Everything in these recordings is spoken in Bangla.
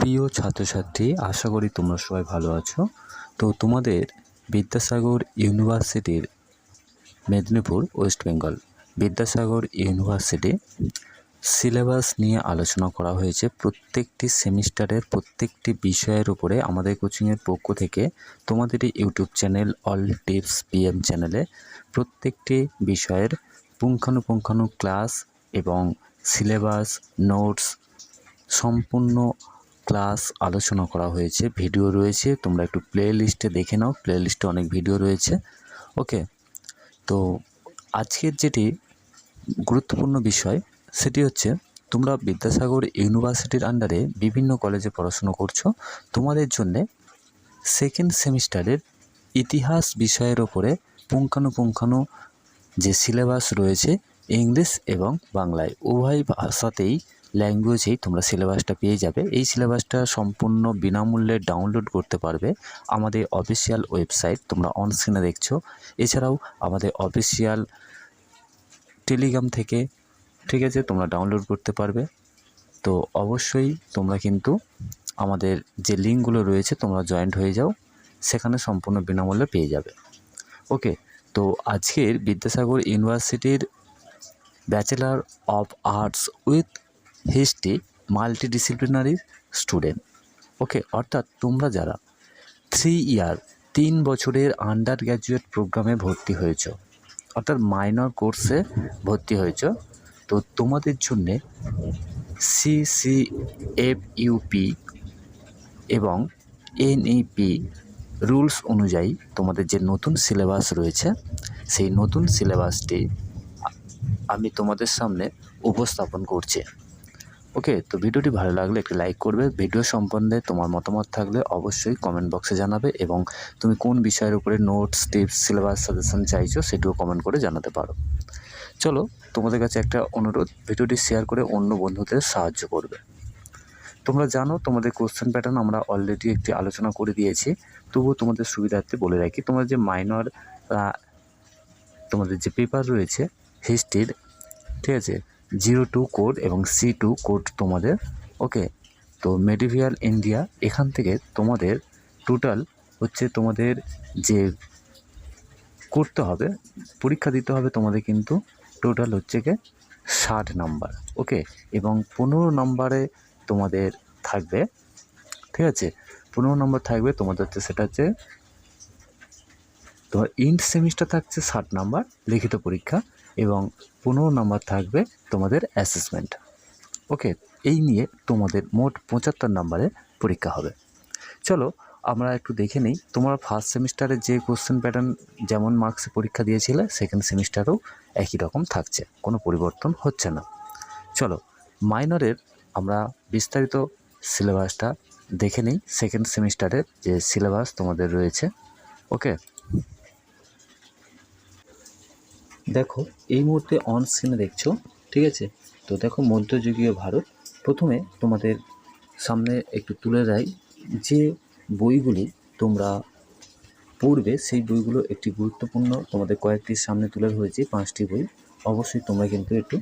প্রিয় ছাত্রছাত্রী, আশা করি তোমরা সবাই ভালো আছো। তো তোমাদের বিদ্যাসাগর ইউনিভার্সিটির Medinipur, west Bengal Vidyasagar university syllabus নিয়ে আলোচনা করা হয়েছে। প্রত্যেকটি সেমিস্টারের প্রত্যেকটি বিষয়ের উপরে আমাদের কোচিংয়ের পক্ষ থেকে তোমাদের YouTube channel all tips PM চ্যানেলে প্রত্যেকটি বিষয়ের পুঙ্খানুপুঙ্খানু ক্লাস এবং সিলেবাস, নোটস সম্পূর্ণ ক্লাস আলোচনা করা হয়েছে ভিডিও রয়েছে, তোমরা একটু প্লে লিস্টে দেখে নাও প্লে লিস্টে অনেক ভিডিও রয়েছে ওকে তো আজকের যেটি গুরুত্বপূর্ণ বিষয়, সেটি হচ্ছে তোমরা বিদ্যাসাগর ইউনিভার্সিটির আন্ডারে বিভিন্ন কলেজে পড়াশুনো করছ, তোমাদের জন্যে সেকেন্ড সেমিস্টারের ইতিহাস বিষয়ের ওপরে পুঙ্খানুপুঙ্খানু যে সিলেবাস রয়েছে, ইংলিশ এবং বাংলায়, উভয় ভাষাতেই ল্যাঙ্গুয়েজেই তোমরা সিলেবাসটা পেয়ে যাবে। এই সিলেবাসটা সম্পূর্ণ বিনামূল্যে ডাউনলোড করতে পারবে আমাদের অফিসিয়াল ওয়েবসাইট তোমরা অন স্ক্রিনে দেখছ। এছাড়াও আমাদের অফিসিয়াল টেলিগ্রাম থেকে, ঠিক আছে, তোমরা ডাউনলোড করতে পারবে। তো অবশ্যই তোমরা কিন্তু আমাদের যে লিঙ্কগুলো রয়েছে, তোমরা জয়েন্ট হয়ে যাও, সেখানে সম্পূর্ণ বিনামূল্যে পেয়ে যাবে। ওকে তো আজকের বিদ্যাসাগর ইউনিভার্সিটির bachelor of arts with history multidisciplinary student okay অর্থাৎ তোমরা যারা থ্রি ইয়ার তিন বছরের আন্ডার গ্র্যাজুয়েট প্রোগ্রামে ভর্তি হয়েছ, অর্থাৎ মাইনর কোর্সে ভর্তি হয়েছ, তো তোমাদের জন্যে সি সি এফ ইউপি এবং এনইপি রুলস অনুযায়ী তোমাদের যে নতুন সিলেবাস রয়েছে, সেই নতুন সিলেবাসটি আমি তোমাদের সামনে উপস্থাপন করছি। ওকে তো ভিডিওটি ভালো লাগলে একটি লাইক করবে। ভিডিও সম্বন্ধে তোমার মতামত থাকলে অবশ্যই কমেন্ট বক্সে জানাবে এবং তুমি কোন বিষয়ের উপরে নোটস টিপস সিলেবাস সাজেশন চাইছো সেটিও কমেন্ট করে জানাতে পারো। চলো, তোমাদের কাছে একটা অনুরোধ, ভিডিওটি শেয়ার করে অন্য বন্ধুদের সাহায্য করবে। তোমরা জানো, তোমাদের কোশ্চেন প্যাটার্ন আমরা অলরেডি একটি আলোচনা করে দিয়েছি। তবুও তোমাদের সুবিধার্থে বলে রাখি, তোমাদের যে মাইনর তোমাদের যে পেপার রয়েছে হিস্ট্রির ঠিক আছে? জিরো টু কোড এবং সি টু কোড তোমাদের, ওকে? তো মেডিভিয়াল ইন্ডিয়া, এখান থেকে তোমাদের টোটাল হচ্ছে তোমাদের যে করতে হবে, পরীক্ষা দিতে হবে তোমাদের কিন্তু টোটাল হচ্ছে গিয়ে ষাট নাম্বার, ওকে? এবং পনেরো নাম্বারে তোমাদের থাকবে, ঠিক আছে? পনেরো নম্বর থাকবে তোমাদের হচ্ছে সেটা হচ্ছে তোমার ইন্ট সেমিস্টার থাকছে ষাট নাম্বার লিখিত পরীক্ষা এবং পনেরো নাম্বার থাকবে তোমাদের অ্যাসেসমেন্ট ওকে এই নিয়ে তোমাদের মোট পঁচাত্তর নাম্বারে পরীক্ষা হবে। চলো, আমরা একটু দেখে নিই, তোমরা ফার্স্ট সেমিস্টারে যে কোশ্চেন প্যাটার্ন যেমন মার্কসে পরীক্ষা দিয়েছিলে সেকেন্ড সেমিস্টারেও একই রকম থাকছে, কোনো পরিবর্তন হচ্ছে না। চলো মাইনরের আমরা বিস্তারিত সিলেবাসটা দেখে নিই সেকেন্ড সেমিস্টারের যে সিলেবাস তোমাদের রয়েছে। ওকে দেখো, এই মুহূর্তে অন স্ক্রিনে দেখছ, ঠিক আছে? তো দেখো, মধ্যযুগীয় ভারত। প্রথমে তোমাদের সামনে একটু তুলে দেয় যে বইগুলি তোমরা পড়বে, সেই বইগুলো একটি গুরুত্বপূর্ণ, তোমাদের কয়েকটির সামনে তুলে ধরেছি, পাঁচটি বই। অবশ্যই তোমরা কিন্তু একটু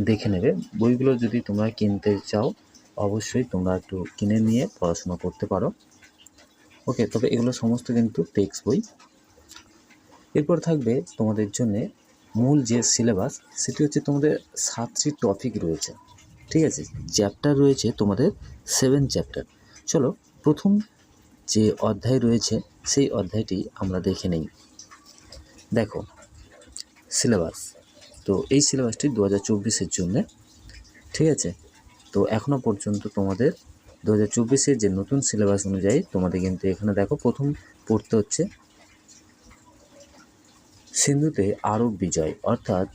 দেখে নেবে। বইগুলো যদি তোমরা কিনতে চাও, অবশ্যই তোমরা একটু কিনে নিয়ে পড়াশোনা করতে পারো। ওকে, তবে এগুলো সমস্ত কিন্তু টেক্সট বই। এরপর থাকবে তোমাদের জন্যে মূল যে সিলেবাস সেটি হচ্ছে তোমাদের সাতটি টপিক রয়েছে। ঠিক আছে? চ্যাপ্টার রয়েছে তোমাদের সেভেন চ্যাপ্টার চলো, প্রথম যে অধ্যায় রয়েছে, সেই অধ্যায়টি আমরা দেখে নেই। দেখো সিলেবাস তো এই সিলেবাসটি দু হাজার চব্বিশের জন্যে। ঠিক আছে? তো এখনও পর্যন্ত তোমাদের দু হাজার চব্বিশের যে নতুন সিলেবাস অনুযায়ী তোমাদের কিন্তু এখানে দেখো, প্রথম পড়তে হচ্ছে সিন্ধুতে আরব বিজয়, অর্থাৎ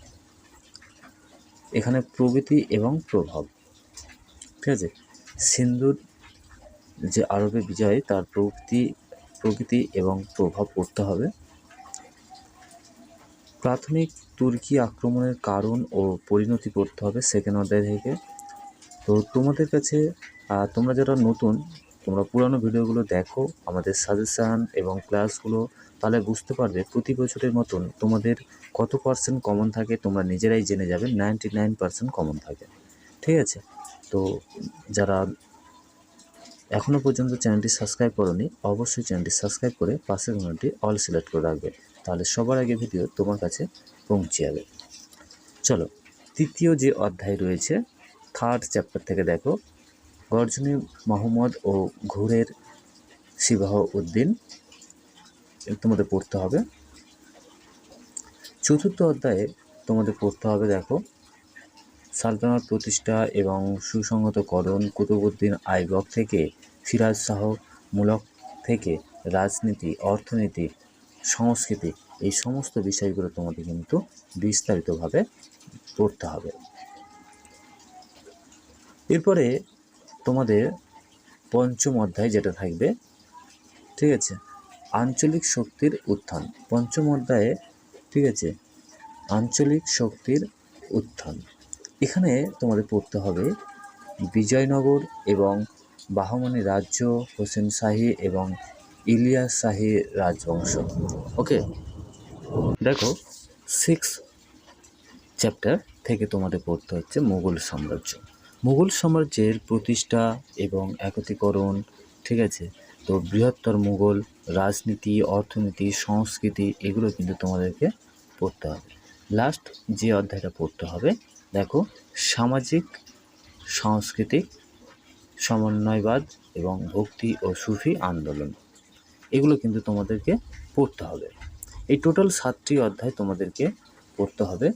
এখানে প্রগতি এবং প্রভাব। ঠিক আছে? সিন্ধুর যে আরবে বিজয়, তার প্রকৃতি প্রকৃতি এবং প্রভাব পড়তে হবে। প্রাথমিক তুর্কি আক্রমণের কারণ ও পরিণতি পড়তে হবে সেকেন্ড অধ্যায় থেকে। তো তোমাদের কাছে তোমরা যারা নতুন তোমরা পুরানো ভিডিওগুলো দেখো, আমাদের সাজেশান এবং ক্লাসগুলো তাহলে বুঝতে পারবে প্রতি বছরের মতন তোমাদের কত পার্সেন্ট কমন থাকে, তোমরা নিজেরাই জেনে যাবে নাইনটি নাইন পার্সেন্ট কমন থাকে। ঠিক আছে? তো যারা এখনও পর্যন্ত চ্যানেলটি সাবস্ক্রাইব করনি, অবশ্যই চ্যানেলটি সাবস্ক্রাইব করে পাশের ঘন্টি অল সিলেক্ট করে রাখবে, তাহলে সবার আগে ভিডিও তোমার কাছে পৌঁছে যাবে। চলো, তৃতীয় যে অধ্যায় রয়েছে থার্ড চ্যাপ্টার থেকে দেখো। গর্জনী মোহাম্মদ ও ঘুরের সিবাহ উদ্দিন তোমাদের পড়তে হবে। চতুর্থ অধ্যায়ে তোমাদের পড়তে হবে, দেখো। সালতানাত প্রতিষ্ঠা এবং সুসংহতকরণ কুতুবুদ্দিন আইবক থেকে ফিরাজ শাহ মূলক থেকে রাজনীতি, অর্থনীতি, সংস্কৃতি এই সমস্ত বিষয়গুলো তোমাদের কিন্তু বিস্তারিতভাবে পড়তে হবে। এরপরে তোমাদের পঞ্চম অধ্যায় যেটা থাকবে, ঠিক আছে? আঞ্চলিক শক্তির উত্থান। পঞ্চম অধ্যায়ে, ঠিক আছে? আঞ্চলিক শক্তির উত্থান। এখানে তোমাদের পড়তে হবে বিজয়নগর এবং বাহমানি রাজ্য, হোসেন শাহী এবং ইলিয়াস শাহী রাজবংশ। ওকে? দেখো সিক্স চ্যাপ্টার থেকে তোমাদের পড়তে হচ্ছে মুঘল সাম্রাজ্য। মুঘল সাম্রাজ্যের প্রতিষ্ঠা এবং একত্রীকরণ, ঠিক আছে? তো বৃহত্তর মুঘল রাজনীতি, অর্থনীতি, সংস্কৃতি, এগুলো কিন্তু তোমাদেরকে পড়তে হবে। লাস্ট যে অধ্যায়টা পড়তে হবে, দেখো, সামাজিক, সাংস্কৃতিক সমন্বয়বাদ এবং ভক্তি ও সুফি আন্দোলন, এগুলো কিন্তু তোমাদেরকে পড়তে হবে। এই টোটাল সাতটি অধ্যায় তোমাদেরকে পড়তে হবে।